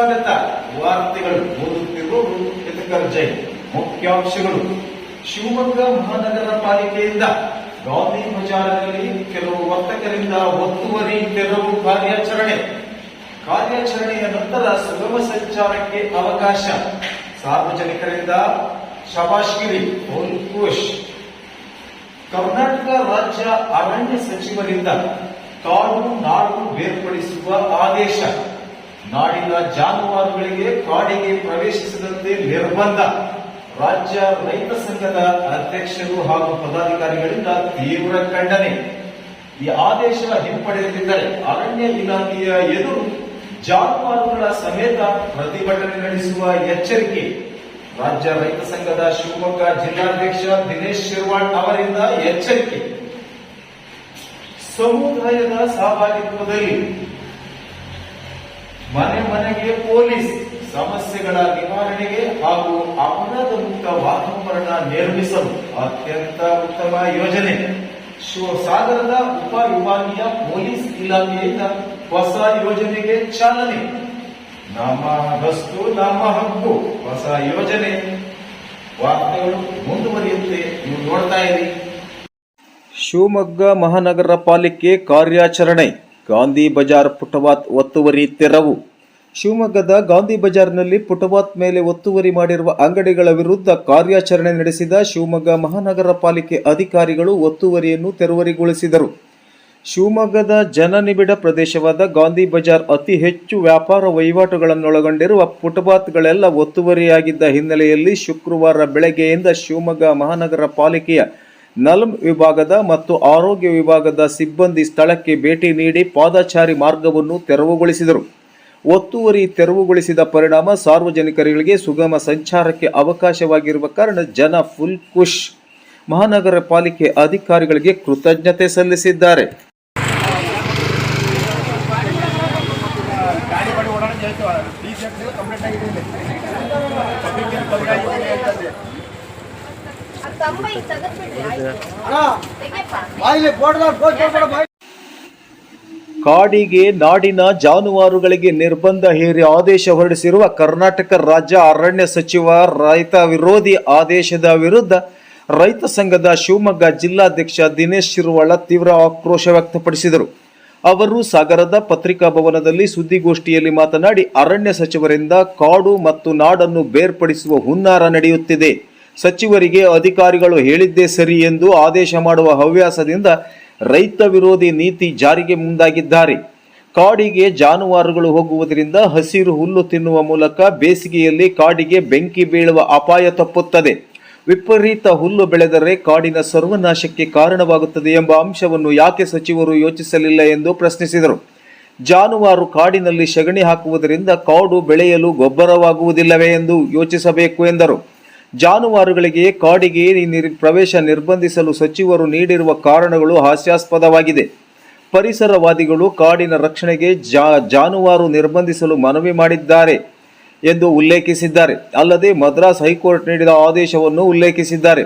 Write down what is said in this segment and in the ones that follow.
ಸ್ವಾಗತ. ವಾರ್ತೆಗಳು ಓದುತ್ತಿರುವವರು ಹಿತಕರ್ ಜೈನ್ ಮುಖ್ಯಾಂಶಗಳು. ಶಿವಮೊಗ್ಗ ಮಹಾನಗರ ಪಾಲಿಕೆಯಿಂದ ಗಾಂಧಿ ಬಜಾರ್ನಲ್ಲಿ ಕೆಲವು ವರ್ತಕರಿಂದ ಒತ್ತುವರಿ ತೆರವು ಕಾರ್ಯಾಚರಣೆ. ಕಾರ್ಯಾಚರಣೆಯ ನಂತರ ಸುಗಮ ಸಂಚಾರಕ್ಕೆ ಅವಕಾಶ. ಸಾರ್ವಜನಿಕರಿಂದ ಶಬಾಶ್ಗಿರಿ ಖುಷ್ ಕರ್ನಾಟಕ ರಾಜ್ಯ ಅರಣ್ಯ ಸಚಿವರಿಂದ ಕಾಡು ನಾಡು ಬೇರ್ಪಡಿಸುವ ಆದೇಶ. ನಾಡಿನ ಜಾನುವಾರುಗಳಿಗೆ ಕಾಡಿಗೆ ಪ್ರವೇಶಿಸದಂತೆ ನಿರ್ಬಂಧ. ರಾಜ್ಯ ರೈತ ಸಂಘದ ಅಧ್ಯಕ್ಷರು ಹಾಗೂ ಪದಾಧಿಕಾರಿಗಳಿಂದ ತೀವ್ರ ಖಂಡನೆ. ಈ ಆದೇಶ ಹಿಂಪಡೆಯುತ್ತಿದ್ದರೆ ಅರಣ್ಯ ಇಲಾಖೆಯ ಎದುರು ಜಾನುವಾರುಗಳ ಸಮೇತ ಪ್ರತಿಭಟನೆ ನಡೆಸುವ ಎಚ್ಚರಿಕೆ. ರಾಜ್ಯ ರೈತ ಸಂಘದ ಶಿವಮೊಗ್ಗ ಜಿಲ್ಲಾಧ್ಯಕ್ಷ ದಿನೇಶ್ ಶಿರ್ವಾಣ್ ಅವರಿಂದ ಎಚ್ಚರಿಕೆ. ಸಮುದಾಯದ ಸಹಭಾಗಿತ್ವದಲ್ಲಿ ಮನೆ ಮನೆಗೆ ಪೊಲೀಸ್ ಸಮಸ್ಯೆಗಳ ನಿವಾರಣೆಗೆ ಹಾಗೂ ಅಪರಾಧ ಮುಕ್ತ ವಾತಾವರಣ ನಿರ್ಮಿಸಲು ಅತ್ಯಂತ ಉತ್ತಮ ಯೋಜನೆ. ಸಾಗರದ ಉಪ ವಿಭಾಗೀಯ ಪೊಲೀಸ್ ಇಲಾಖೆಯಿಂದ ಹೊಸ ಯೋಜನೆಗೆ ಚಾಲನೆ. ನಮ್ಮ ಗಸ್ತು, ನಮ್ಮ ಹಕ್ಕು, ಹೊಸ ಯೋಜನೆ. ವಾರ್ತೆಗಳು ಮುಂದುವರಿಯುತ್ತೆ, ನೀವು ನೋಡ್ತಾ ಇರಿ. ಶಿವಮೊಗ್ಗ ಮಹಾನಗರ ಪಾಲಿಕೆ ಕಾರ್ಯಾಚರಣೆ. ಗಾಂಧಿ ಬಜಾರ್ ಪುಟವಾತ್ ಒತ್ತುವರಿ ತೆರವು. ಶಿವಮೊಗ್ಗದ ಗಾಂಧಿ ಬಜಾರ್ನಲ್ಲಿ ಪುಟವಾತ್ ಮೇಲೆ ಒತ್ತುವರಿ ಮಾಡಿರುವ ಅಂಗಡಿಗಳ ವಿರುದ್ಧ ಕಾರ್ಯಾಚರಣೆ ನಡೆಸಿದ ಶಿವಮೊಗ್ಗ ಮಹಾನಗರ ಪಾಲಿಕೆ ಅಧಿಕಾರಿಗಳು ಒತ್ತುವರಿಯನ್ನು ತೆರವರಿಗೊಳಿಸಿದರು ಶಿವಮೊಗ್ಗದ ಜನನಿಬಿಡ ಪ್ರದೇಶವಾದ ಗಾಂಧಿ ಬಜಾರ್ ಅತಿ ಹೆಚ್ಚು ವ್ಯಾಪಾರ ವಹಿವಾಟುಗಳನ್ನೊಳಗೊಂಡಿರುವ ಪುಟಪಾತ್ಗಳೆಲ್ಲ ಒತ್ತುವರಿಯಾಗಿದ್ದ ಹಿನ್ನೆಲೆಯಲ್ಲಿ ಶುಕ್ರವಾರ ಬೆಳಗ್ಗೆಯಿಂದ ಶಿವಮೊಗ್ಗ ಮಹಾನಗರ ಪಾಲಿಕೆಯ ನಲ್ಮ್ ವಿಭಾಗದ ಮತ್ತು ಆರೋಗ್ಯ ವಿಭಾಗದ ಸಿಬ್ಬಂದಿ ಸ್ಥಳಕ್ಕೆ ಭೇಟಿ ನೀಡಿ ಪಾದಚಾರಿ ಮಾರ್ಗವನ್ನು ತೆರವುಗೊಳಿಸಿದರು. ಒತ್ತುವರಿ ತೆರವುಗೊಳಿಸಿದ ಪರಿಣಾಮ ಸಾರ್ವಜನಿಕರಿಗೆ ಸುಗಮ ಸಂಚಾರಕ್ಕೆ ಅವಕಾಶವಾಗಿರುವ ಕಾರಣ ಜನ ಫುಲ್ ಖುಷ್. ಮಹಾನಗರ ಪಾಲಿಕೆ ಅಧಿಕಾರಿಗಳಿಗೆ ಕೃತಜ್ಞತೆ ಸಲ್ಲಿಸಿದ್ದಾರೆ. ಕಾಡಿಗೆ ನಾಡಿನ ಜಾನುವಾರುಗಳಿಗೆ ನಿರ್ಬಂಧ ಹೇರಿ ಆದೇಶ ಹೊರಡಿಸಿರುವ ಕರ್ನಾಟಕ ರಾಜ್ಯ ಅರಣ್ಯ ಸಚಿವ, ರೈತ ವಿರೋಧಿ ಆದೇಶದ ವಿರುದ್ಧ ರೈತ ಸಂಘದ ಶಿವಮೊಗ್ಗ ಜಿಲ್ಲಾಧ್ಯಕ್ಷ ದಿನೇಶ್ ಶಿರುವಳ ತೀವ್ರ ಆಕ್ರೋಶ ವ್ಯಕ್ತಪಡಿಸಿದರು. ಅವರು ಸಾಗರದ ಪತ್ರಿಕಾ ಭವನದಲ್ಲಿ ಸುದ್ದಿಗೋಷ್ಠಿಯಲ್ಲಿ ಮಾತನಾಡಿ, ಅರಣ್ಯ ಸಚಿವರಿಂದ ಕಾಡು ಮತ್ತು ನಾಡನ್ನು ಬೇರ್ಪಡಿಸುವ ಹುನ್ನಾರ ನಡೆಯುತ್ತಿದೆ. ಸಚಿವರಿಗೆ ಅಧಿಕಾರಿಗಳು ಹೇಳಿದ್ದೇ ಸರಿ ಎಂದು ಆದೇಶ ಮಾಡುವ ಹವ್ಯಾಸದಿಂದ ರೈತ ವಿರೋಧಿ ನೀತಿ ಜಾರಿಗೆ ಮುಂದಾಗಿದ್ದಾರೆ. ಕಾಡಿಗೆ ಜಾನುವಾರುಗಳು ಹೋಗುವುದರಿಂದ ಹಸಿರು ಹುಲ್ಲು ತಿನ್ನುವ ಮೂಲಕ ಬೇಸಿಗೆಯಲ್ಲಿ ಕಾಡಿಗೆ ಬೆಂಕಿ ಬೀಳುವ ಅಪಾಯ ತಪ್ಪುತ್ತದೆ. ವಿಪರೀತ ಹುಲ್ಲು ಬೆಳೆದರೆ ಕಾಡಿನ ಸರ್ವನಾಶಕ್ಕೆ ಕಾರಣವಾಗುತ್ತದೆ ಎಂಬ ಅಂಶವನ್ನು ಯಾಕೆ ಸಚಿವರು ಯೋಚಿಸಲಿಲ್ಲ ಎಂದು ಪ್ರಶ್ನಿಸಿದರು. ಜಾನುವಾರು ಕಾಡಿನಲ್ಲಿ ಸಗಣಿ ಹಾಕುವುದರಿಂದ ಕಾಡು ಬೆಳೆಯಲು ಗೊಬ್ಬರವಾಗುವುದಿಲ್ಲವೇ ಎಂದು ಯೋಚಿಸಬೇಕು ಎಂದರು. ಜಾನುವಾರುಗಳಿಗೆ ಕಾಡಿಗೆ ಪ್ರವೇಶ ನಿರ್ಬಂಧಿಸಲು ಸಚಿವರು ನೀಡಿರುವ ಕಾರಣಗಳು ಹಾಸ್ಯಾಸ್ಪದವಾಗಿದೆ. ಪರಿಸರವಾದಿಗಳು ಕಾಡಿನ ರಕ್ಷಣೆಗೆ ಜಾನುವಾರು ನಿರ್ಬಂಧಿಸಲು ಮನವಿ ಮಾಡಿದ್ದಾರೆ ಎಂದು ಉಲ್ಲೇಖಿಸಿದ್ದಾರೆ. ಅಲ್ಲದೆ ಮದ್ರಾಸ್ ಹೈಕೋರ್ಟ್ ನೀಡಿದ ಆದೇಶವನ್ನು ಉಲ್ಲೇಖಿಸಿದ್ದಾರೆ.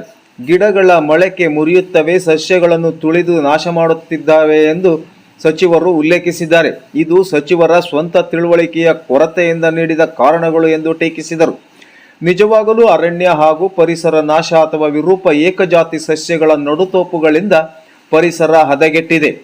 ಗಿಡಗಳ ಮೊಳಕೆ ಮುರಿಯುತ್ತವೆ, ಸಸ್ಯಗಳನ್ನು ತುಳಿದು ನಾಶ ಮಾಡುತ್ತಿದ್ದಾವೆ ಎಂದು ಸಚಿವರು ಉಲ್ಲೇಖಿಸಿದ್ದಾರೆ. ಇದು ಸಚಿವರ ಸ್ವಂತ ತಿಳುವಳಿಕೆಯ ಕೊರತೆಯಿಂದ ನೀಡಿದ ಕಾರಣಗಳು ಎಂದು ಟೀಕಿಸಿದರು. ನಿಜವಾಗಲೂ ಅರಣ್ಯ ಹಾಗೂ ಪರಿಸರ ನಾಶ ಅಥವಾ ವಿರೂಪ ಏಕಜಾತಿ ಸಸ್ಯಗಳ ನಡುತೋಪುಗಳಿಂದ ಪರಿಸರ ಹದಗೆಟ್ಟಿದೆ.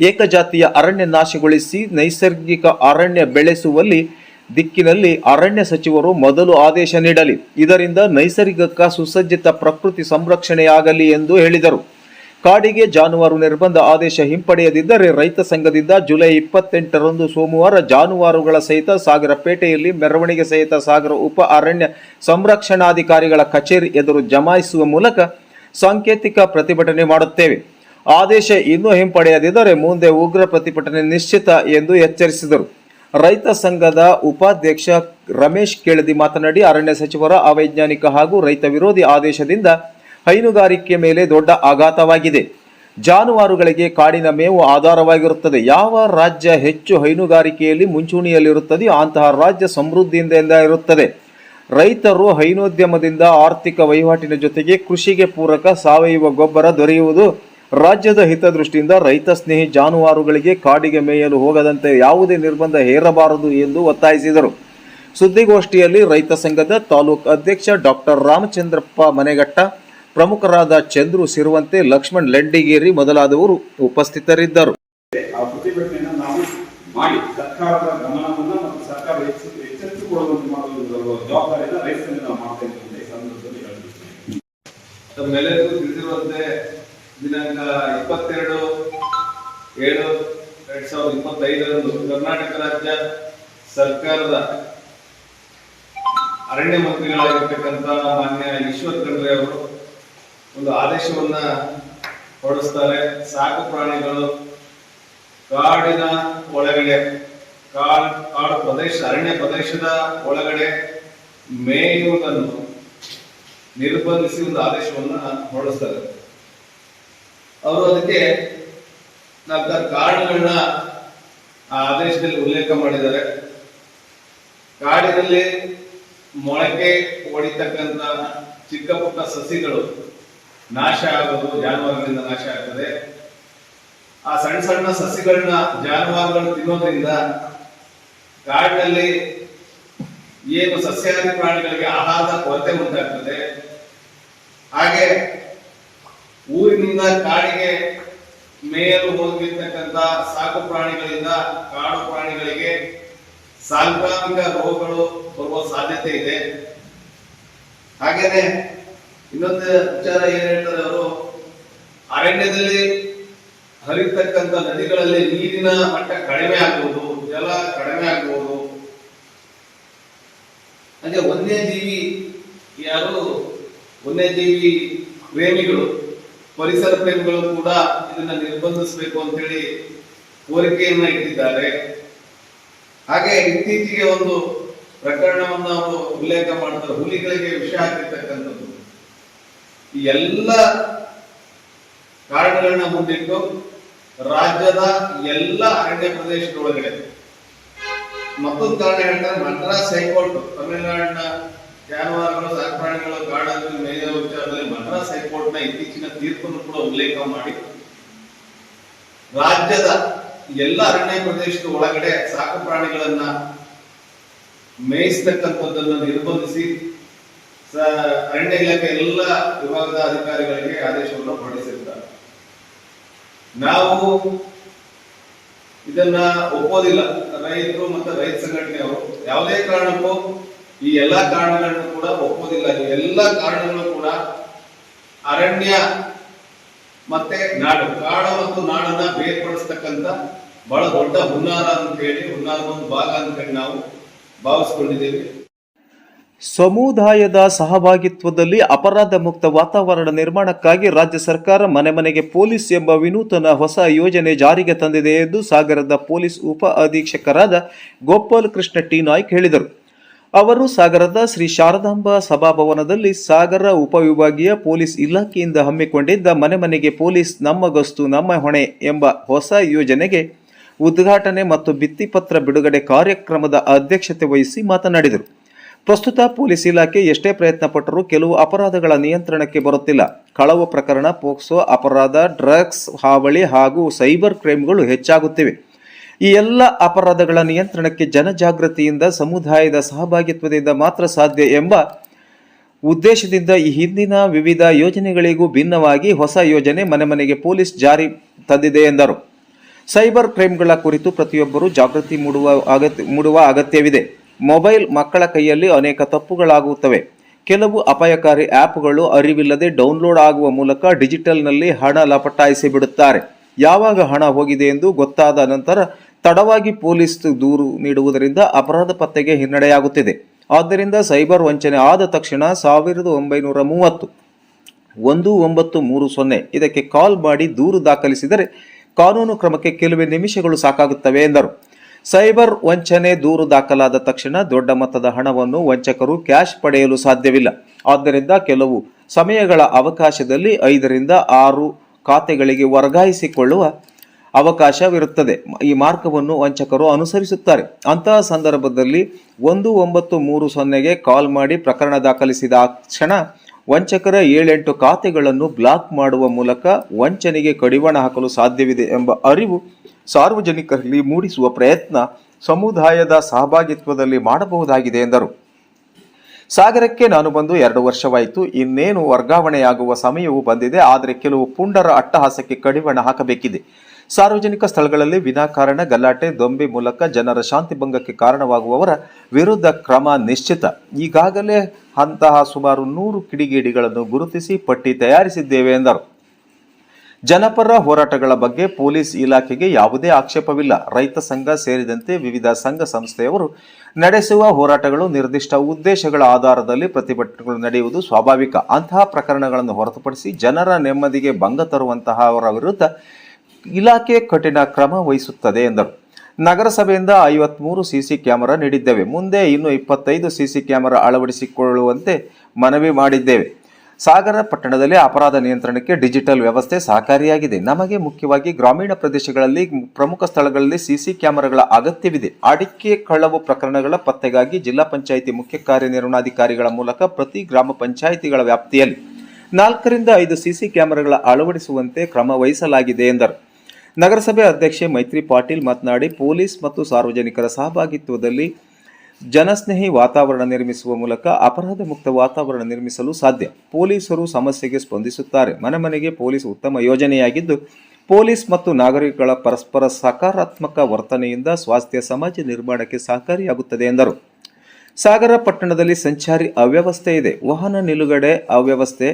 ಏಕಜಾತಿಯ ಅರಣ್ಯ ನಾಶಗೊಳಿಸಿ ನೈಸರ್ಗಿಕ ಅರಣ್ಯ ಬೆಳೆಸುವಲ್ಲಿ ದಿಕ್ಕಿನಲ್ಲಿ ಅರಣ್ಯ ಸಚಿವರು ಮೊದಲು ಆದೇಶ ನೀಡಲಿ. ಇದರಿಂದ ನೈಸರ್ಗಿಕ ಸುಸಜ್ಜಿತ ಪ್ರಕೃತಿ ಸಂರಕ್ಷಣೆಯಾಗಲಿ ಎಂದು ಹೇಳಿದರು. ಕಾಡಿಗೆ ಜಾನುವಾರು ನಿರ್ಬಂಧ ಆದೇಶ ಹಿಂಪಡೆಯದಿದ್ದರೆ ರೈತ ಸಂಘದಿಂದ ಜುಲೈ ಇಪ್ಪತ್ತೆಂಟರಂದು ಸೋಮವಾರ ಜಾನುವಾರುಗಳ ಸಹಿತ ಸಾಗರಪೇಟೆಯಲ್ಲಿ, ಮೆರವಣಿಗೆ ಸಹಿತ ಸಾಗರ ಉಪ ಅರಣ್ಯ ಸಂರಕ್ಷಣಾಧಿಕಾರಿಗಳ ಕಚೇರಿ ಎದುರು ಜಮಾಯಿಸುವ ಮೂಲಕ ಸಾಂಕೇತಿಕ ಪ್ರತಿಭಟನೆ ಮಾಡುತ್ತೇವೆ. ಆದೇಶ ಇನ್ನೂ ಹಿಂಪಡೆಯದಿದ್ದರೆ ಮುಂದೆ ಉಗ್ರ ಪ್ರತಿಭಟನೆ ನಿಶ್ಚಿತ ಎಂದು ಎಚ್ಚರಿಸಿದರು. ರೈತ ಸಂಘದ ಉಪಾಧ್ಯಕ್ಷ ರಮೇಶ್ ಕೇಳದಿ ಮಾತನಾಡಿ, ಅರಣ್ಯ ಸಚಿವರ ಅವೈಜ್ಞಾನಿಕ ಹಾಗೂ ರೈತ ವಿರೋಧಿ ಆದೇಶದಿಂದ ಹೈನುಗಾರಿಕೆ ಮೇಲೆ ದೊಡ್ಡ ಆಘಾತವಾಗಿದೆ. ಜಾನುವಾರುಗಳಿಗೆ ಕಾಡಿನ ಮೇವು ಆಧಾರವಾಗಿರುತ್ತದೆ. ಯಾವ ರಾಜ್ಯ ಹೆಚ್ಚು ಹೈನುಗಾರಿಕೆಯಲ್ಲಿ ಮುಂಚೂಣಿಯಲ್ಲಿರುತ್ತದೆಯೋ ಅಂತಹ ರಾಜ್ಯ ಸಮೃದ್ಧಿಯಿಂದ ಇರುತ್ತದೆ. ರೈತರು ಹೈನೋದ್ಯಮದಿಂದ ಆರ್ಥಿಕ ವಹಿವಾಟಿನ ಜೊತೆಗೆ ಕೃಷಿಗೆ ಪೂರಕ ಸಾವಯವ ಗೊಬ್ಬರ ದೊರೆಯುವುದು ರಾಜ್ಯದ ಹಿತದೃಷ್ಟಿಯಿಂದ ರೈತ ಸ್ನೇಹಿ ಜಾನುವಾರುಗಳಿಗೆ ಕಾಡಿಗೆ ಮೇಯಲು ಹೋಗದಂತೆ ಯಾವುದೇ ನಿರ್ಬಂಧ ಹೇರಬಾರದು ಎಂದು ಒತ್ತಾಯಿಸಿದರು. ಸುದ್ದಿಗೋಷ್ಠಿಯಲ್ಲಿ ರೈತ ಸಂಘದ ತಾಲೂಕು ಅಧ್ಯಕ್ಷ ಡಾಕ್ಟರ್ ರಾಮಚಂದ್ರಪ್ಪ ಮನೆಗಟ್ಟ ಪ್ರಮುಖರಾದ ಚಂದ್ರು ಸಿರುವಂತೆ ಲಕ್ಷ್ಮಣ್ ಲೆಂಡಿಗೇರಿ ಮೊದಲಾದವರು ಉಪಸ್ಥಿತರಿದ್ದರು. ದಿನಾಂಕ ಇಪ್ಪತ್ತೆರಡು ಏಳು ಎರಡ್ ಸಾವಿರದ ಇಪ್ಪತ್ತೈದರಂದು ಕರ್ನಾಟಕ ರಾಜ್ಯ ಸರ್ಕಾರದ ಅರಣ್ಯ ಮಂತ್ರಿಗಳಾಗಿರ್ತಕ್ಕಂಥ ಮಾನ್ಯ ಈಶ್ವರ್ ಖಂಡ್ರೆ ಅವರು ಒಂದು ಆದೇಶವನ್ನ ಹೊರಡಿಸ್ತಾರೆ. ಸಾಕು ಪ್ರಾಣಿಗಳು ಕಾಡಿನ ಒಳಗಡೆ, ಕಾಡು ಕಾಡು ಪ್ರದೇಶ, ಅರಣ್ಯ ಪ್ರದೇಶದ ಒಳಗಡೆ ಮೇಯುವುದನ್ನು ನಿರ್ಬಂಧಿಸಿ ಒಂದು ಆದೇಶವನ್ನ ಹೊರಡಿಸ್ತಾರೆ. ಅವರು ಅದಕ್ಕೆ ಕಾಡುಗಳನ್ನ ಆ ಆದೇಶದಲ್ಲಿ ಉಲ್ಲೇಖ ಮಾಡಿದ್ದಾರೆ. ಕಾಡಿನಲ್ಲಿ ಮೊಳಕೆ ಹೊಡಿತಕ್ಕಂತ ಚಿಕ್ಕ ಪುಟ್ಟ ಸಸಿಗಳು ನಾಶ ಆಗೋದು, ಜಾನುವಾರುಗಳಿಂದ ನಾಶ ಆಗ್ತದೆ. ಆ ಸಣ್ಣ ಸಣ್ಣ ಸಸಿಗಳನ್ನ ಜಾನುವಾರುಗಳು ತಿನ್ನೋದ್ರಿಂದ ಕಾಡಿನಲ್ಲಿ ಏನು ಸಸ್ಯಾಹಾರಿ ಪ್ರಾಣಿಗಳಿಗೆ ಆಹಾರದ ಕೊರತೆ ಉಂಟಾಗ್ತದೆ. ಹಾಗೆ ಊರಿನಿಂದ ಕಾಡಿಗೆ ಮೇಯಲು ಹೋಗಿರ್ತಕ್ಕಂಥ ಸಾಕು ಪ್ರಾಣಿಗಳಿಂದ ಕಾಡು ಪ್ರಾಣಿಗಳಿಗೆ ಸಾಂಕ್ರಾಮಿಕ ರೋಗಗಳು ಬರುವ ಸಾಧ್ಯತೆ ಇದೆ. ಹಾಗೇನೆ ಇನ್ನೊಂದು ವಿಚಾರ ಏನ್ ಹೇಳ್ತಾರೆ ಅವರು ಅರಣ್ಯದಲ್ಲಿ ಹರಿತಕ್ಕಂತ ನದಿಗಳಲ್ಲಿ ನೀರಿನ ಮಟ್ಟ ಕಡಿಮೆ ಆಗುವುದು ಜಲ ಕಡಿಮೆ ಆಗ್ಬೋದು. ಹಾಗೆ ವನ್ಯಜೀವಿ ಯಾರು ವನ್ಯಜೀವಿ ಪ್ರೇಮಿಗಳು, ಪರಿಸರ ಪ್ರೇಮಿಗಳು ಕೂಡ ಇದನ್ನ ನಿರ್ಬಂಧಿಸಬೇಕು ಅಂತೇಳಿ ಕೋರಿಕೆಯನ್ನ ಇಟ್ಟಿದ್ದಾರೆ. ಹಾಗೆ ಇತ್ತೀಚೆಗೆ ಒಂದು ಪ್ರಕರಣವನ್ನು ಅವರು ಉಲ್ಲೇಖ ಮಾಡ್ತಾರೆ. ಹುಲಿಗಳಿಗೆ ವಿಷ ಹಾಕಿರ್ತಕ್ಕಂಥದ್ದು. ಈ ಎಲ್ಲ ಕಾರಣಗಳನ್ನ ಮುಂದಿಟ್ಟು ರಾಜ್ಯದ ಎಲ್ಲ ಅರಣ್ಯ ಪ್ರದೇಶದೊಳಗಡೆ. ಮತ್ತೊಂದು ಕಾರಣ ಹೇಳ್ತಾರೆ ಮದ್ರಾಸ್ ಹೈಕೋರ್ಟ್, ತಮಿಳುನಾಡಿನ ಜಾನುವಾರುಗಳು ಸಾಕುಪ್ರಾಣಿಗಳ ಕಾಡಲ್ಲಿ ಮೇಲೆ ವಿಚಾರದಲ್ಲಿ ಮದ್ರಾಸ್ ಹೈಕೋರ್ಟ್ನ ಇತ್ತೀಚಿನ ತೀರ್ಪನ್ನು ಕೂಡ ಉಲ್ಲೇಖ ಮಾಡಿ. ರಾಜ್ಯದ ಎಲ್ಲ ಅರಣ್ಯ ಪ್ರದೇಶದ ಒಳಗಡೆ ಸಾಕು ಪ್ರಾಣಿಗಳನ್ನ ಮೇಯಿಸ್ತಕ್ಕಂಥದ್ದನ್ನು ನಿರ್ಬಂಧಿಸಿ ಅರಣ್ಯ ಇಲಾಖೆ ಎಲ್ಲ ವಿಭಾಗದ ಅಧಿಕಾರಿಗಳಿಗೆ ಆದೇಶವನ್ನು ಹೊರಡಿಸಿರ್ತಾರೆ. ನಾವು ಇದನ್ನ ಒಪ್ಪೋದಿಲ್ಲ. ರೈತರು ಮತ್ತು ರೈತ ಸಂಘಟನೆಯವರು ಯಾವುದೇ ಕಾರಣಕ್ಕೂ ಈ ಎಲ್ಲಾ ಕಾರಣಗಳನ್ನು ಕೂಡ ಒಪ್ಪೋದಿಲ್ಲ. ಈ ಎಲ್ಲಾ ಕಾರಣಗಳು ಕೂಡ ಅರಣ್ಯ ಮತ್ತೆ ನಾಡು, ಕಾಡು ಮತ್ತು ನಾಡನ್ನ ಬೇರ್ಪಡಿಸ್ತಕ್ಕಂತ ಬಹಳ ದೊಡ್ಡ ಹುನ್ನಾರ ಅಂತ ಹೇಳಿ, ಹುನ್ನಾರದ ಒಂದು ಭಾಗ ಅಂತ ಹೇಳಿ ನಾವು ಭಾವಿಸ್ಕೊಂಡಿದ್ದೇವೆ. ಸಮುದಾಯದ ಸಹಭಾಗಿತ್ವದಲ್ಲಿ ಅಪರಾಧ ಮುಕ್ತ ವಾತಾವರಣ ನಿರ್ಮಾಣಕ್ಕಾಗಿ ರಾಜ್ಯ ಸರ್ಕಾರ ಮನೆ ಮನೆಗೆ ಪೊಲೀಸ್ ಎಂಬ ವಿನೂತನ ಹೊಸ ಯೋಜನೆ ಜಾರಿಗೆ ತಂದಿದೆ ಎಂದು ಸಾಗರದ ಪೊಲೀಸ್ ಉಪ ಅಧೀಕ್ಷಕರಾದ ಗೋಪಾಲ್ ಕೃಷ್ಣ ಟಿ ನಾಯ್ಕ್ ಹೇಳಿದರು. ಅವರು ಸಾಗರದ ಶ್ರೀ ಶಾರದಾಂಬ ಸಭಾಭವನದಲ್ಲಿ ಸಾಗರ ಉಪವಿಭಾಗೀಯ ಪೊಲೀಸ್ ಇಲಾಖೆಯಿಂದ ಹಮ್ಮಿಕೊಂಡಿದ್ದ ಮನೆ ಮನೆಗೆ ಪೊಲೀಸ್ ನಮ್ಮ ಗಸ್ತು ನಮ್ಮ ಹೊಣೆ ಎಂಬ ಹೊಸ ಯೋಜನೆಗೆ ಉದ್ಘಾಟನೆ ಮತ್ತು ಭಿತ್ತಿಪತ್ರ ಬಿಡುಗಡೆ ಕಾರ್ಯಕ್ರಮದ ಅಧ್ಯಕ್ಷತೆ ವಹಿಸಿ ಮಾತನಾಡಿದರು. ಪ್ರಸ್ತುತ ಪೊಲೀಸ್ ಇಲಾಖೆ ಎಷ್ಟೇ ಪ್ರಯತ್ನ ಪಟ್ಟರೂ ಕೆಲವು ಅಪರಾಧಗಳ ನಿಯಂತ್ರಣಕ್ಕೆ ಬರುತ್ತಿಲ್ಲ. ಕಳವು ಪ್ರಕರಣ, ಪೋಕ್ಸೋ ಅಪರಾಧ, ಡ್ರಗ್ಸ್ ಹಾವಳಿ ಹಾಗೂ ಸೈಬರ್ ಕ್ರೈಮ್ಗಳು ಹೆಚ್ಚಾಗುತ್ತಿವೆ. ಈ ಎಲ್ಲ ಅಪರಾಧಗಳ ನಿಯಂತ್ರಣಕ್ಕೆ ಜನಜಾಗೃತಿಯಿಂದ, ಸಮುದಾಯದ ಸಹಭಾಗಿತ್ವದಿಂದ ಮಾತ್ರ ಸಾಧ್ಯ ಎಂಬ ಉದ್ದೇಶದಿಂದ ಈ ಹಿಂದಿನ ವಿವಿಧ ಯೋಜನೆಗಳಿಗೂ ಭಿನ್ನವಾಗಿ ಹೊಸ ಯೋಜನೆ ಮನೆ ಮನೆಗೆ ಪೊಲೀಸ್ ಜಾರಿ ತಂದಿದೆ ಎಂದರು. ಸೈಬರ್ ಕ್ರೈಮ್ಗಳ ಕುರಿತು ಪ್ರತಿಯೊಬ್ಬರೂ ಜಾಗೃತಿ ಮೂಡುವ ಅಗತ್ಯ ಮೂಡುವ ಅಗತ್ಯವಿದೆ. ಮೊಬೈಲ್ ಮಕ್ಕಳ ಕೈಯಲ್ಲಿ ಅನೇಕ ತಪ್ಪುಗಳಾಗುತ್ತವೆ. ಕೆಲವು ಅಪಾಯಕಾರಿ ಆ್ಯಪ್ಗಳು ಅರಿವಿಲ್ಲದೆ ಡೌನ್ಲೋಡ್ ಆಗುವ ಮೂಲಕ ಡಿಜಿಟಲ್ನಲ್ಲಿ ಹಣ ಲಪಟಾಯಿಸಿ ಬಿಡುತ್ತಾರೆ. ಯಾವಾಗ ಹಣ ಹೋಗಿದೆ ಎಂದು ಗೊತ್ತಾದ ನಂತರ ತಡವಾಗಿ ಪೊಲೀಸ್ ದೂರು ನೀಡುವುದರಿಂದ ಅಪರಾಧ ಪತ್ತೆಗೆ ಹಿನ್ನಡೆಯಾಗುತ್ತಿದೆ. ಆದ್ದರಿಂದ ಸೈಬರ್ ವಂಚನೆ ಆದ ತಕ್ಷಣ ಸಾವಿರದ ಒಂಬೈನೂರ ಮೂವತ್ತು, ಒಂದು ಒಂಬತ್ತು ಮೂರು ಸೊನ್ನೆ ಇದಕ್ಕೆ ಕಾಲ್ ಮಾಡಿ ದೂರು ದಾಖಲಿಸಿದರೆ ಕಾನೂನು ಕ್ರಮಕ್ಕೆ ಕೆಲವೇ ನಿಮಿಷಗಳು ಸಾಕಾಗುತ್ತವೆ ಎಂದರು. ಸೈಬರ್ ವಂಚನೆ ದೂರು ದಾಖಲಾದ ತಕ್ಷಣ ದೊಡ್ಡ ಮೊತ್ತದ ಹಣವನ್ನು ವಂಚಕರು ಕ್ಯಾಶ್ ಪಡೆಯಲು ಸಾಧ್ಯವಿಲ್ಲ. ಆದ್ದರಿಂದ ಕೆಲವು ಸಮಯಗಳ ಅವಕಾಶದಲ್ಲಿ ಐದರಿಂದ ಆರು ಖಾತೆಗಳಿಗೆ ವರ್ಗಾಯಿಸಿಕೊಳ್ಳುವ ಅವಕಾಶವಿರುತ್ತದೆ. ಈ ಮಾರ್ಗವನ್ನು ವಂಚಕರು ಅನುಸರಿಸುತ್ತಾರೆ. ಅಂತಹ ಸಂದರ್ಭದಲ್ಲಿ ಒಂದು ಒಂಬತ್ತು ಮೂರು ಸೊನ್ನೆಗೆ ಕಾಲ್ ಮಾಡಿ ಪ್ರಕರಣ ದಾಖಲಿಸಿದ ಕ್ಷಣ ವಂಚಕರ ಏಳೆಂಟು ಖಾತೆಗಳನ್ನು ಬ್ಲಾಕ್ ಮಾಡುವ ಮೂಲಕ ವಂಚನೆಗೆ ಕಡಿವಾಣ ಹಾಕಲು ಸಾಧ್ಯವಿದೆ ಎಂಬ ಅರಿವು ಸಾರ್ವಜನಿಕರಲ್ಲಿ ಮೂಡಿಸುವ ಪ್ರಯತ್ನ ಸಮುದಾಯದ ಸಹಭಾಗಿತ್ವದಲ್ಲಿ ಮಾಡಬಹುದಾಗಿದೆ ಎಂದರು. ಸಾಗರಕ್ಕೆ ನಾನು ಬಂದು ಎರಡು ವರ್ಷವಾಯಿತು. ಇನ್ನೇನು ವರ್ಗಾವಣೆಯಾಗುವ ಸಮಯವೂ ಬಂದಿದೆ. ಆದರೆ ಕೆಲವು ಪುಂಡರ ಅಟ್ಟಹಾಸಕ್ಕೆ ಕಡಿವಾಣ ಹಾಕಬೇಕಿದೆ. ಸಾರ್ವಜನಿಕ ಸ್ಥಳಗಳಲ್ಲಿ ವಿನಾಕಾರಣ, ಗಲಾಟೆ, ದೊಂಬಿ ಮೂಲಕ ಜನರ ಶಾಂತಿ ಭಂಗಕ್ಕೆ ಕಾರಣವಾಗುವವರ ವಿರುದ್ಧ ಕ್ರಮ ನಿಶ್ಚಿತ. ಈಗಾಗಲೇ ಅಂತಹ ಸುಮಾರು ನೂರು ಕಿಡಿಗೇಡಿಗಳನ್ನು ಗುರುತಿಸಿ ಪಟ್ಟಿ ತಯಾರಿಸಿದ್ದೇವೆ ಎಂದರು. ಜನಪರ ಹೋರಾಟಗಳ ಬಗ್ಗೆ ಪೊಲೀಸ್ ಇಲಾಖೆಗೆ ಯಾವುದೇ ಆಕ್ಷೇಪವಿಲ್ಲ. ರೈತ ಸಂಘ ಸೇರಿದಂತೆ ವಿವಿಧ ಸಂಘ ಸಂಸ್ಥೆಯವರು ನಡೆಸುವ ಹೋರಾಟಗಳು ನಿರ್ದಿಷ್ಟ ಉದ್ದೇಶಗಳ ಆಧಾರದಲ್ಲಿ ಪ್ರತಿಭಟನೆಗಳು ನಡೆಯುವುದು ಸ್ವಾಭಾವಿಕ. ಅಂತಹ ಪ್ರಕರಣಗಳನ್ನು ಹೊರತುಪಡಿಸಿ ಜನರ ನೆಮ್ಮದಿಗೆ ಭಂಗ ತರುವಂತಹವರ ವಿರುದ್ಧ ಇಲಾಖೆ ಕಠಿಣ ಕ್ರಮ ವಹಿಸುತ್ತದೆ ಎಂದರು. ನಗರಸಭೆಯಿಂದ ಐವತ್ಮೂರು ಸಿಸಿ ಕ್ಯಾಮೆರಾ ನೀಡಿದ್ದೇವೆ. ಮುಂದೆ ಇನ್ನು ಇಪ್ಪತ್ತೈದು ಸಿಸಿ ಕ್ಯಾಮೆರಾ ಅಳವಡಿಸಿಕೊಳ್ಳುವಂತೆ ಮನವಿ ಮಾಡಿದ್ದೇವೆ. ಸಾಗರ ಪಟ್ಟಣದಲ್ಲಿ ಅಪರಾಧ ನಿಯಂತ್ರಣಕ್ಕೆ ಡಿಜಿಟಲ್ ವ್ಯವಸ್ಥೆ ಸಹಕಾರಿಯಾಗಿದೆ. ನಮಗೆ ಮುಖ್ಯವಾಗಿ ಗ್ರಾಮೀಣ ಪ್ರದೇಶಗಳಲ್ಲಿ ಪ್ರಮುಖ ಸ್ಥಳಗಳಲ್ಲಿ ಸಿಸಿ ಕ್ಯಾಮೆರಾಗಳ ಅಗತ್ಯವಿದೆ. ಅಡಿಕೆ ಕಳವು ಪ್ರಕರಣಗಳ ಪತ್ತೆಗಾಗಿ ಜಿಲ್ಲಾ ಪಂಚಾಯಿತಿ ಮುಖ್ಯ ಕಾರ್ಯನಿರ್ವಹಣಾಧಿಕಾರಿಗಳ ಮೂಲಕ ಪ್ರತಿ ಗ್ರಾಮ ಪಂಚಾಯಿತಿಗಳ ವ್ಯಾಪ್ತಿಯಲ್ಲಿ ನಾಲ್ಕರಿಂದ ಐದು ಸಿಸಿ ಕ್ಯಾಮೆರಾಗಳ ಅಳವಡಿಸುವಂತೆ ಕ್ರಮ ವಹಿಸಲಾಗಿದೆ ಎಂದರು. ನಗರಸಭೆ ಅಧ್ಯಕ್ಷೆ ಮೈತ್ರಿ ಪಾಟೀಲ್ ಮಾತನಾಡಿ, ಪೊಲೀಸ್ ಮತ್ತು ಸಾರ್ವಜನಿಕರ ಸಹಭಾಗಿತ್ವದಲ್ಲಿ ಜನಸ್ನೇಹಿ ವಾತಾವರಣ ನಿರ್ಮಿಸುವ ಮೂಲಕ ಅಪರಾಧ ಮುಕ್ತ ವಾತಾವರಣ ನಿರ್ಮಿಸಲು ಸಾಧ್ಯ. ಪೊಲೀಸರು ಸಮಸ್ಯೆಗೆ ಸ್ಪಂದಿಸುತ್ತಾರೆ. ಮನೆ ಮನೆಗೆ ಪೊಲೀಸ್ ಉತ್ತಮ ಯೋಜನೆಯಾಗಿದ್ದು, ಪೊಲೀಸ್ ಮತ್ತು ನಾಗರಿಕಗಳ ಪರಸ್ಪರ ಸಕಾರಾತ್ಮಕ ವರ್ತನೆಯಿಂದ ಸ್ವಾಸ್ಥ್ಯ ಸಮಾಜ ನಿರ್ಮಾಣಕ್ಕೆ ಸಹಕಾರಿಯಾಗುತ್ತದೆ ಎಂದರು. ಸಾಗರ ಪಟ್ಟಣದಲ್ಲಿ ಸಂಚಾರಿ ಅವ್ಯವಸ್ಥೆ ಇದೆ. ವಾಹನ ನಿಲುಗಡೆ ಅವ್ಯವಸ್ಥೆ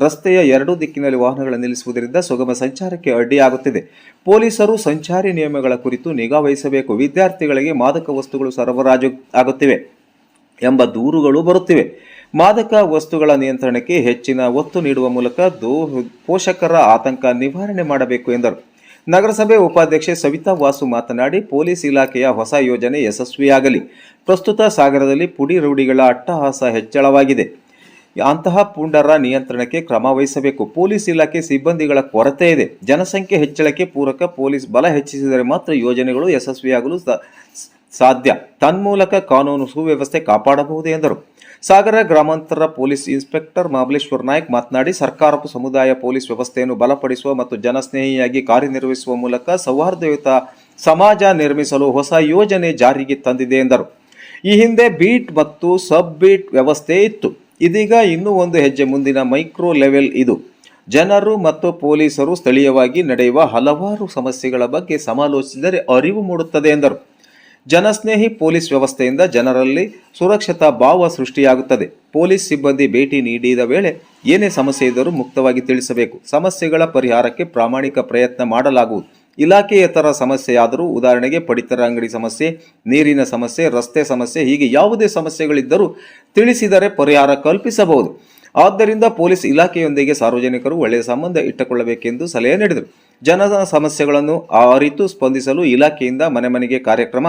ರಸ್ತೆಯ ಎರಡೂ ದಿಕ್ಕಿನಲ್ಲಿ ವಾಹನಗಳ ನಿಲ್ಲಿಸುವುದರಿಂದ ಸುಗಮ ಸಂಚಾರಕ್ಕೆ ಅಡ್ಡಿಯಾಗುತ್ತಿದೆ. ಪೊಲೀಸರು ಸಂಚಾರಿ ನಿಯಮಗಳ ಕುರಿತು ನಿಗಾ ವಹಿಸಬೇಕು. ವಿದ್ಯಾರ್ಥಿಗಳಿಗೆ ಮಾದಕ ವಸ್ತುಗಳು ಸರಬರಾಜು ಆಗುತ್ತಿವೆ ಎಂಬ ದೂರುಗಳು ಬರುತ್ತಿವೆ. ಮಾದಕ ವಸ್ತುಗಳ ನಿಯಂತ್ರಣಕ್ಕೆ ಹೆಚ್ಚಿನ ಒತ್ತು ನೀಡುವ ಮೂಲಕ ದೋ, ಪೋಷಕರ ಆತಂಕ ನಿವಾರಣೆ ಮಾಡಬೇಕು ಎಂದರು. ನಗರಸಭೆ ಉಪಾಧ್ಯಕ್ಷೆ ಸವಿತಾ ವಾಸು ಮಾತನಾಡಿ, ಪೊಲೀಸ್ ಇಲಾಖೆಯ ಹೊಸ ಯೋಜನೆ ಯಶಸ್ವಿಯಾಗಲಿ. ಪ್ರಸ್ತುತ ಸಾಗರದಲ್ಲಿ ಪುಡಿ ರೌಡಿಗಳ ಅಟ್ಟಹಾಸ ಹೆಚ್ಚಳವಾಗಿದೆ. ಅಂತಹ ಪುಂಡರ ನಿಯಂತ್ರಣಕ್ಕೆ ಕ್ರಮ ವಹಿಸಬೇಕು. ಪೊಲೀಸ್ ಇಲಾಖೆ ಸಿಬ್ಬಂದಿಗಳ ಕೊರತೆ ಇದೆ. ಜನಸಂಖ್ಯೆ ಹೆಚ್ಚಳಕ್ಕೆ ಪೂರಕ ಪೊಲೀಸ್ ಬಲ ಹೆಚ್ಚಿಸಿದರೆ ಮಾತ್ರ ಯೋಜನೆಗಳು ಯಶಸ್ವಿಯಾಗಲು ಸಾಧ್ಯ. ತನ್ಮೂಲಕ ಕಾನೂನು ಸುವ್ಯವಸ್ಥೆ ಕಾಪಾಡಬಹುದು ಎಂದರು. ಸಾಗರ ಗ್ರಾಮಾಂತರ ಪೊಲೀಸ್ ಇನ್ಸ್ಪೆಕ್ಟರ್ ಮಹಾಬಲೇಶ್ವರ ನಾಯ್ಕ್ ಮಾತನಾಡಿ ಸರ್ಕಾರವು ಸಮುದಾಯ ಪೊಲೀಸ್ ವ್ಯವಸ್ಥೆಯನ್ನು ಬಲಪಡಿಸುವ ಮತ್ತು ಜನಸ್ನೇಹಿಯಾಗಿ ಕಾರ್ಯನಿರ್ವಹಿಸುವ ಮೂಲಕ ಸೌಹಾರ್ದಯುತ ಸಮಾಜ ನಿರ್ಮಿಸಲು ಹೊಸ ಯೋಜನೆ ಜಾರಿಗೆ ತಂದಿದೆ ಎಂದರು. ಈ ಹಿಂದೆ ಬೀಟ್ ಮತ್ತು ಸಬ್ ಬೀಟ್ ವ್ಯವಸ್ಥೆ ಇತ್ತು. ಇದೀಗ ಇನ್ನೂ ಒಂದು ಹೆಜ್ಜೆ ಮುಂದಿನ ಮೈಕ್ರೋ ಲೆವೆಲ್ ಇದು. ಜನರು ಮತ್ತು ಪೊಲೀಸರು ಸ್ಥಳೀಯವಾಗಿ ನಡೆಯುವ ಹಲವಾರು ಸಮಸ್ಯೆಗಳ ಬಗ್ಗೆ ಸಮಾಲೋಚಿಸಿದರೆ ಅರಿವು ಮೂಡುತ್ತದೆ ಎಂದರು. ಜನಸ್ನೇಹಿ ಪೊಲೀಸ್ ವ್ಯವಸ್ಥೆಯಿಂದ ಜನರಲ್ಲಿ ಸುರಕ್ಷತಾ ಭಾವ ಸೃಷ್ಟಿಯಾಗುತ್ತದೆ. ಪೊಲೀಸ್ ಸಿಬ್ಬಂದಿ ಭೇಟಿ ನೀಡಿದ ವೇಳೆ ಏನೇ ಸಮಸ್ಯೆ ಇದ್ದರೂ ಮುಕ್ತವಾಗಿ ತಿಳಿಸಬೇಕು. ಸಮಸ್ಯೆಗಳ ಪರಿಹಾರಕ್ಕೆ ಪ್ರಾಮಾಣಿಕ ಪ್ರಯತ್ನ ಮಾಡಲಾಗುವುದು. ಇಲಾಖೆಯೇತರ ಸಮಸ್ಯೆಯಾದರೂ ಉದಾಹರಣೆಗೆ ಪಡಿತರ ಅಂಗಡಿ ಸಮಸ್ಯೆ, ನೀರಿನ ಸಮಸ್ಯೆ, ರಸ್ತೆ ಸಮಸ್ಯೆ, ಹೀಗೆ ಯಾವುದೇ ಸಮಸ್ಯೆಗಳಿದ್ದರೂ ತಿಳಿಸಿದರೆ ಪರಿಹಾರ ಕಲ್ಪಿಸಬಹುದು. ಆದ್ದರಿಂದ ಪೊಲೀಸ್ ಇಲಾಖೆಯೊಂದಿಗೆ ಸಾರ್ವಜನಿಕರು ಒಳ್ಳೆಯ ಸಂಬಂಧ ಇಟ್ಟುಕೊಳ್ಳಬೇಕೆಂದು ಸಲಹೆ ನೀಡಿದರು. ಜನರ ಸಮಸ್ಯೆಗಳನ್ನು ಅರಿತು ಸ್ಪಂದಿಸಲು ಇಲಾಖೆಯಿಂದ ಮನೆ ಮನೆಗೆ ಕಾರ್ಯಕ್ರಮ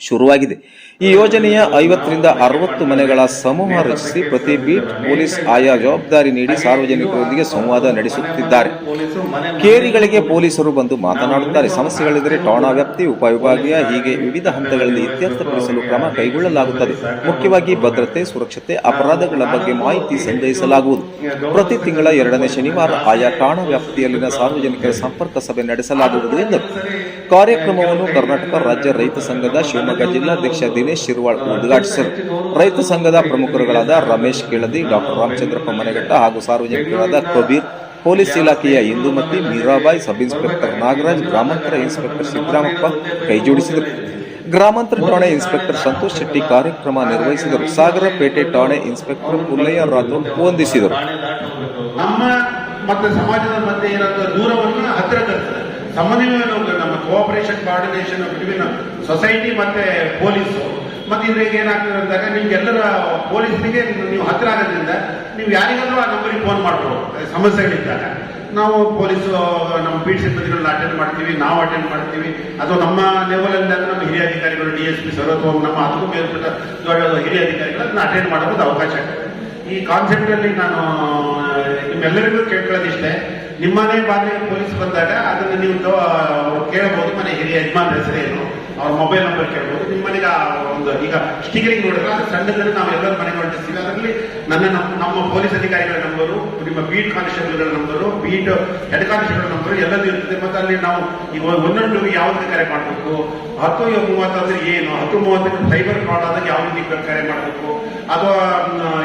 ಶುರುವಾಗಿದೆ. ಈ ಯೋಜನೆಯ ಐವತ್ತರಿಂದ ಅರವತ್ತು ಮನೆಗಳ ಸಮೂಹ ರಚಿಸಿ ಪ್ರತಿ ಬೀಟ್ ಪೊಲೀಸ್ ಆಯಾ ಜವಾಬ್ದಾರಿ ನೀಡಿ ಸಾರ್ವಜನಿಕರೊಂದಿಗೆ ಸಂವಾದ ನಡೆಸುತ್ತಿದ್ದಾರೆ. ಕೇರಿಗಳಿಗೆ ಪೊಲೀಸರು ಬಂದು ಮಾತನಾಡುತ್ತಾರೆ. ಸಮಸ್ಯೆಗಳಿದ್ದರೆ ಠಾಣಾ ವ್ಯಾಪ್ತಿ, ಉಪವಿಭಾಗೀಯ, ಹೀಗೆ ವಿವಿಧ ಹಂತಗಳಲ್ಲಿ ಇತ್ಯರ್ಥಪಡಿಸಲು ಕ್ರಮ ಕೈಗೊಳ್ಳಲಾಗುತ್ತದೆ. ಮುಖ್ಯವಾಗಿ ಭದ್ರತೆ, ಸುರಕ್ಷತೆ, ಅಪರಾಧಗಳ ಬಗ್ಗೆ ಮಾಹಿತಿ ಸಂಗ್ರಹಿಸಲಾಗುವುದು. ಪ್ರತಿ ತಿಂಗಳ ಎರಡನೇ ಶನಿವಾರ ಆಯಾ ಠಾಣಾ ವ್ಯಾಪ್ತಿಯಲ್ಲಿನ ಸಾರ್ವಜನಿಕರ ಸಂಪರ್ಕ ಸಭೆ ನಡೆಸಲಾಗುವುದು ಎಂದರು. ಕಾರ್ಯಕ್ರಮವನ್ನು ಕರ್ನಾಟಕ ರಾಜ್ಯ ರೈತ ಸಂಘದ ಶಿವಮೊಗ್ಗ ಜಿಲ್ಲಾಧ್ಯಕ್ಷ ದಿನೇಶ್ ಶಿರ್ವಾಳ್ ಉದ್ಘಾಟಿಸಿದರು. ರೈತ ಸಂಘದ ಪ್ರಮುಖರುಗಳಾದ ರಮೇಶ್ ಕೆಳದಿ ಡಾಕ್ಟರ್ ರಾಮಚಂದ್ರಪ್ಪ ಮನೆಗಟ್ಟ ಹಾಗೂ ಸಾರ್ವಜನಿಕರಾದ ಕಬೀರ್, ಪೊಲೀಸ್ ಇಲಾಖೆಯ ಇಂದುಮತಿ, ಮೀರಾಬಾಯಿ, ಸಬ್ ಇನ್ಸ್ಪೆಕ್ಟರ್ ನಾಗರಾಜ್, ಗ್ರಾಮಾಂತರ ಇನ್ಸ್ಪೆಕ್ಟರ್ ಸಿದ್ದರಾಮಪ್ಪ ಕೈಜೋಡಿಸಿದರು ಗ್ರಾಮಾಂತರ ಠಾಣೆ ಇನ್ಸ್ಪೆಕ್ಟರ್ ಸಂತೋಷ್ ಶೆಟ್ಟಿ ಕಾರ್ಯಕ್ರಮ ನಿರ್ವಹಿಸಿದರು. ಸಾಗರ ಪೇಟೆ ಠಾಣೆ ಇನ್ಸ್ಪೆಕ್ಟರ್ ಪುಲ್ಲಯ್ಯ ರಾಥೋಡ್ ವಂದಿಸಿದರು ನಮ್ಮ ಸಮಾಜದ ಮಧ್ಯೆ ಇರೋ ದೂರವನ್ನು ಹತ್ತಿರ ಸಮನ್ವಯವನ್ನು ಕೋಆಪರೇಷನ್ ಕೋಆರ್ಡಿನೇಷನ್ ಬಿಟ್ವೀನ್ ಸೊಸೈಟಿ ಮತ್ತೆ ಪೊಲೀಸು ಮತ್ತೆ ಇದ್ರಿಗೆ ಏನಾಗ್ತದೆ ಅಂದಾಗ ನಿಮ್ಗೆಲ್ಲರ ಪೊಲೀಸರಿಗೆ ನೀವು ಹತ್ತಿರ ಆಗೋದ್ರಿಂದ ನೀವು ಯಾರಿಗಾದ್ರೂ ಆ ನಂಬರಿಗೆ ಫೋನ್ ಮಾಡ್ಬೋದು ಸಮಸ್ಯೆಗಳಿದ್ದಾಗ ನಾವು ಪೊಲೀಸು ನಮ್ಮ ಪೀಠ ಸಿಬ್ಬಂದಿಗಳನ್ನ ಅಟೆಂಡ್ ಮಾಡ್ತೀವಿ, ನಾವು ಅಟೆಂಡ್ ಮಾಡ್ತೀವಿ. ಅಥವಾ ನಮ್ಮ ಲೆವೆಲ್ ನಮ್ಮ ಹಿರಿಯ ಅಧಿಕಾರಿಗಳು, ಡಿ ಎಸ್ ಪಿ ಸರ್ ಅಥವಾ ನಮ್ಮ ಅದಕ್ಕೂ ಮೇಲ್ಪಟ್ಟ ಹಿರಿಯ ಅಧಿಕಾರಿಗಳು ಅದನ್ನ ಅಟೆಂಡ್ ಮಾಡೋದು ಅವಕಾಶ ಈ ಕಾನ್ಸೆಪ್ಟಲ್ಲಿ ನಾನು ನಿಮ್ಮೆಲ್ಲರಿಗೂ ಕೇಳ್ಕೊಳ್ಳೋದಿಷ್ಟೇ. ನಿಮ್ಮನೆ ಬಾಗಿಲಿಗೆ ಪೊಲೀಸ್ ಬಂದಾಗ ಅದನ್ನು ನೀವು ಕೇಳಬಹುದು ಮನೆ ಹಿರಿಯ ಯಜಮಾನ್ ಹೆಸರೇನು? ಅವ್ರ ಮೊಬೈಲ್ ನಂಬರ್ ಕೇಳ್ಬೋದು. ನಿಮ್ಮ ಮನೆಗೆ ಒಂದು ಈಗ ಸ್ಟಿಕರಿಂಗ್ ನೋಡಿದ್ರೆ ಸಣ್ಣದಲ್ಲಿ ನಾವು ಎಲ್ಲರೂ ಮನೆಗೆ ಹೊರಟಿಸ್ತೀವಿ ಅದರಲ್ಲಿ ನನ್ನ ನಮ್ಮ- ಪೊಲೀಸ್ ಅಧಿಕಾರಿಗಳ ನಂಬರು, ನಿಮ್ಮ beat ಕಾನ್ಸ್ಟೇಬಲ್ಗಳ number, beat head constable number ಎಲ್ಲದೂ ಇರ್ತದೆ. ಮತ್ತೆ ಅಲ್ಲಿ ನಾವು ಈಗ ಒಂದೊಂದು ಯಾವ್ದಕ್ಕೆ ಕರೆ ಮಾಡಬೇಕು. ಹತ್ತು ಮೂವತ್ತು ಅಂದ್ರೆ ಏನು? ಹತ್ತು ಮೂವತ್ತಕ್ಕೆ ಸೈಬರ್ ಫ್ರಾಡ್ ಆದಾಗ ಯಾವ ರೀತಿ ಕರೆ ಮಾಡಬೇಕು? ಅಥವಾ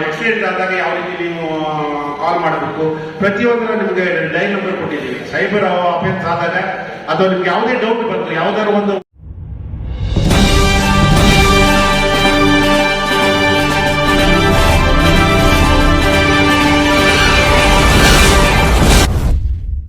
ಆಕ್ಸಿಡೆಂಟ್ ಆದಾಗ ಯಾವ ರೀತಿ ನೀವು ಕಾಲ್ ಮಾಡಬೇಕು? ಪ್ರತಿಯೊಂದರ ನಿಮಗೆ ಡೈಲ್ ನಂಬರ್ ಕೊಟ್ಟಿದ್ದೀವಿ. ಸೈಬರ್ ಅಫೆನ್ಸ್ ಆದಾಗ ಅಥವಾ ನಿಮ್ಗೆ ಯಾವುದೇ ಡೌಟ್ ಬಂತು ಯಾವ್ದಾದ್ರು ಒಂದು